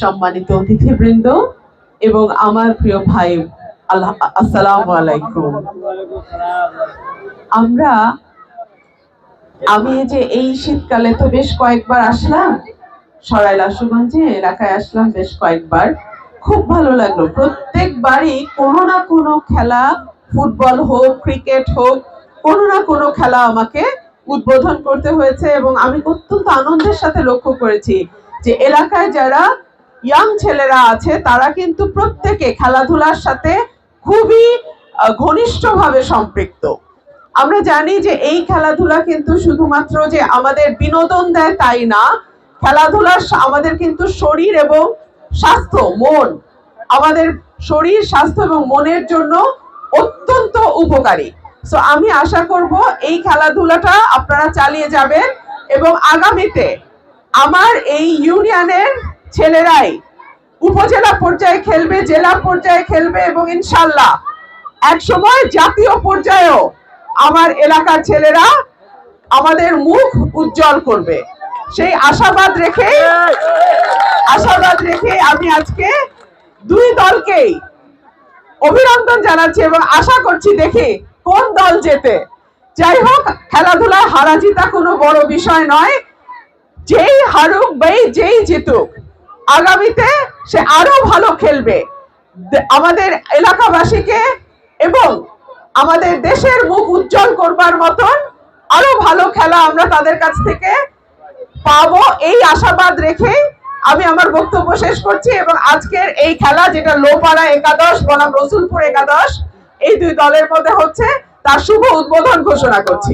সম্মানিত অতিথিবৃন্দ এবং আমার প্রিয় ভাই আসসালামু আলাইকুম। আমরা, আমি যে এই শীতকালে তো বেশ কয়েকবার আসলাম, সরাইল আশুগঞ্জে, এলাকায় আসলাম বেশ কয়েকবার। খুব ভালো লাগল। প্রত্যেকবারই কোনো না কোনো খেলা, ফুটবল হোক, ক্রিকেট হোক, কোনো না কোনো খেলা আমাকে উদ্বোধন করতে হয়েছে এবং আমি অত্যন্ত আনন্দের সাথে লক্ষ্য করেছি যে এলাকায় যারা ইয়াং ছেলেরা আছে, তারা কিন্তু প্রত্যেকে খেলাধুলার সাথে খুবই ঘনিষ্ঠভাবে সম্পৃক্ত। আমরা জানি যে এই খেলাধুলা কিন্তু শুধুমাত্র যে আমাদের বিনোদন দেয় তাই না, খেলাধুলার আমাদের কিন্তু শরীর এবং স্বাস্থ্য, মন, আমাদের শরীর, স্বাস্থ্য এবং মনের জন্য অত্যন্ত উপকারী। সো আমি আশা করব এই খেলাধুলাটা আপনারা চালিয়ে যাবেন এবং আগামীতে আমার এই ইউনিয়নের ছেলেরাই উপজেলা পর্যায়ে খেলবে, জেলা পর্যায়ে খেলবে এবং ইনশাল্লাহ এক সময় জাতীয় পর্যায়েও আমার এলাকার ছেলেরা আমাদের মুখ উজ্জ্বল করবে। সেই আশাবাদ রেখে আশাবাদ রেখে আমি আজকে দুই দলকেই অভিনন্দন জানাচ্ছি এবং আশা করছি দেখি কোন দল জেতে। যাই হোক, খেলাধুলায় হারা জিতা কোনো বড় বিষয় নয়। যেই হারুক বা যেই জিতুক আগামীতে সে আরও ভালো খেলবে। আমাদের এলাকাবাসীকে এবং আমাদের দেশের মুখ উজ্জ্বল করবার মতন আরও ভালো খেলা আমরা তাদের কাছ থেকে পাবো। এই আশাবাদ রেখে আমি আমার বক্তব্য শেষ করছি এবং আজকের এই খেলা যেটা লোপাড়া একাদশ, বনাম রসুলপুর একাদশ, এই দুই দলের মধ্যে হচ্ছে, তার শুভ উদ্বোধন ঘোষণা করছি।